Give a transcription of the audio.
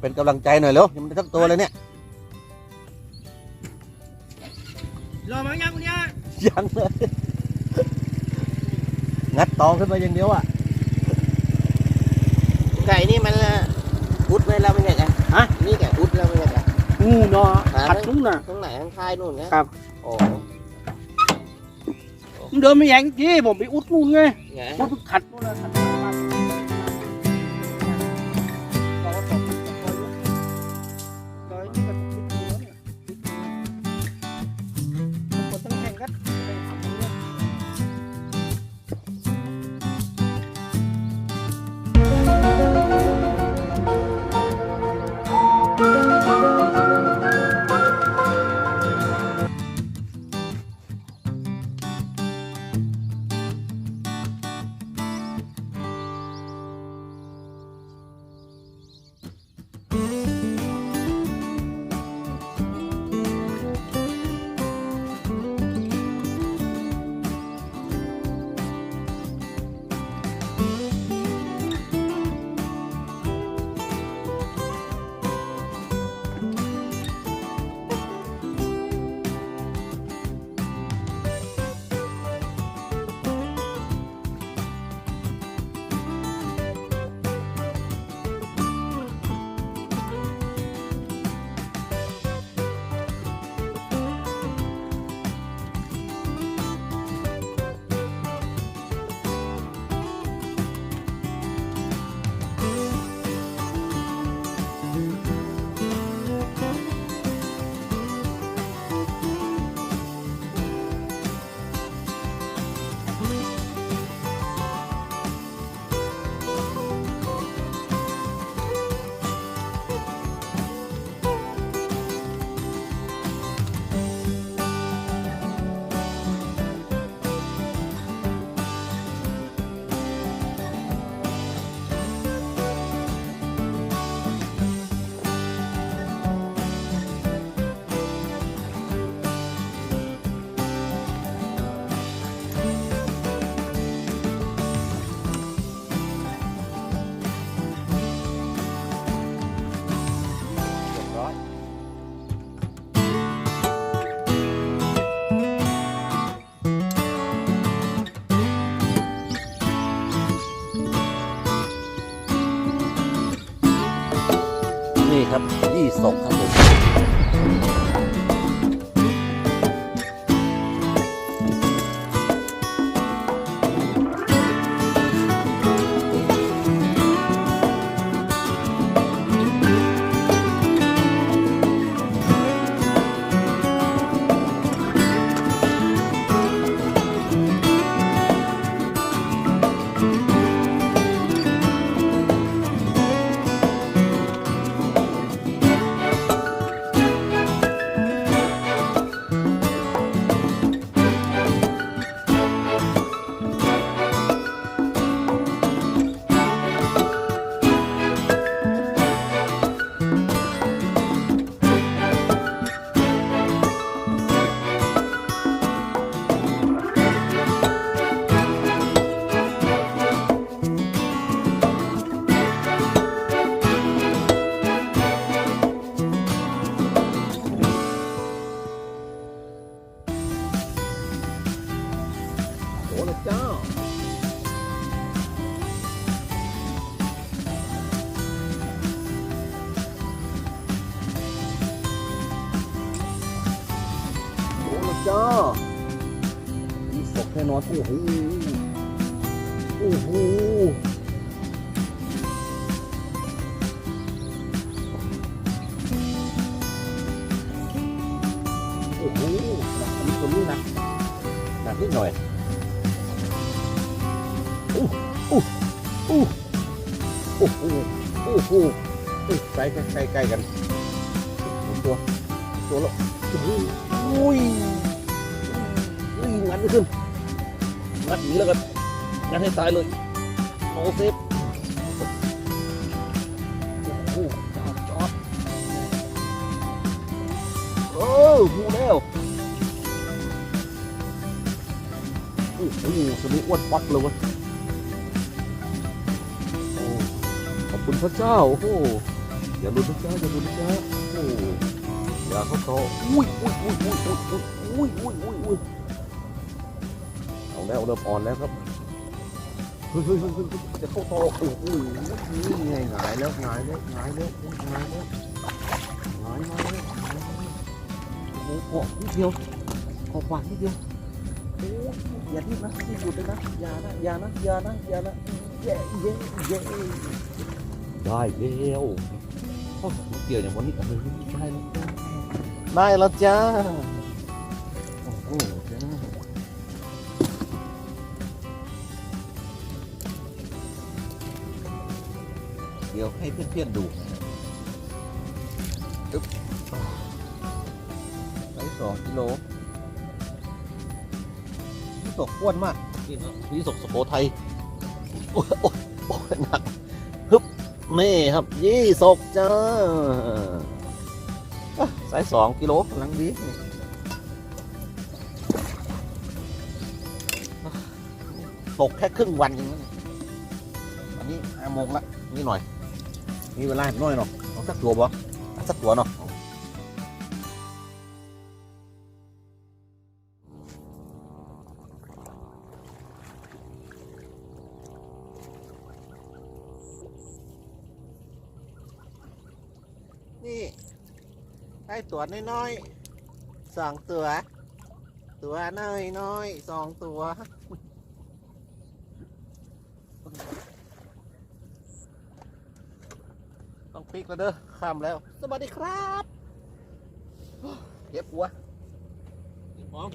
เป็นกำลังใจหน่อยเร็วยังไม่ได้ทั้งตัวเลยเนี่ยรอมายังคุณย่ายังเลย งัดตองขึ้นมาอย่างเดียวอะไก่นี่มันอุดไว้แล้วไม่ใช่ไงฮะ นี่แกอุดแล้วไม่ใช่ไงงูเนาะหาขัดนุ่งน่ะตรงไหนข้างท้ายนู่นนะครับ โอ้มึงเดินไม่แยงจี้ผมไปอุดนู่นไง ไง อุดขัดนู่นนะขัด ครับยี่สกครับผม จ้ามีศพแน่นอน โอ้โห โอ้โหโอ้โหหนักนิดนี้หนักหนักนิดหน่อยโอ้โหโอ้โหโอ้โหใกล้ใกล้ใกล้ใกล้กันตัวตัวละโอ้โหอุ้ยอุ้ย งัดไม่ขึ้นงัดหนีแล้วกันงัดให้ตายเลยโอ้เซฟโอ้โหจอดจอดโอ้หูแล้วโอ้โหสมิอ้วนปักเลยวะโอ้ขอบคุณพระเจ้าโอ้โหอย่าหลุดนะจ๊ะอย่าหลุดนะจ๊ะโอ้อย่าเข้าโตอุ้ยอุ้ยอุ้ยอุ้ยอุ้ยอุ้ยอุ้ยอุ้ยอุ้ย แล้วเริ่มอ่อนแล้วครับเฮ้ยเฮ้ยเฮ้ยจะเข้าโตโอ้โหนี่ไงหงายแล้วหงายแล้วหงายแล้วหงายแล้วหงายมาแล้วหงายแล้วโอ้โหเกาะนิดเดียวเกาะปากนิดเดียวโอ้ยอย่าทิ้งนะที่หยุดเลยนะอย่านะอย่านะอย่านะอย่านะเย้เย้เย้ได้แล้วโอ้โหเกี่ยวอย่างวันนี้เออได้แล้วได้แล้วจ้าโอ้โห เดี๋ยวให้เพื่อนๆดูนะครับอึ๊บไซส์สองกิโลนี่ตกอ้วนมากนี่นะนี่ตกสโขทัยโอ้ยโอ้ยโอ้ยหนักฮึบนี่ครับ ยี่สกจ้าอะไซส์สองกิโลกำลังดีตกแค่ครึ่งวันเองนะอันนี้ห้าโมงละนี่หน่อย มีเวลาให้หน่อยเนาะเอาสักตัวบ่เอาสักตัวเนาะนี่ได้ตัวน้อยๆสองตัว ตัวน้อยน้อยๆสองตัว ต้อง ปิกแล้วเด้อข้ามแล้ว สวัสดีครับ เก็บหัวพร้อม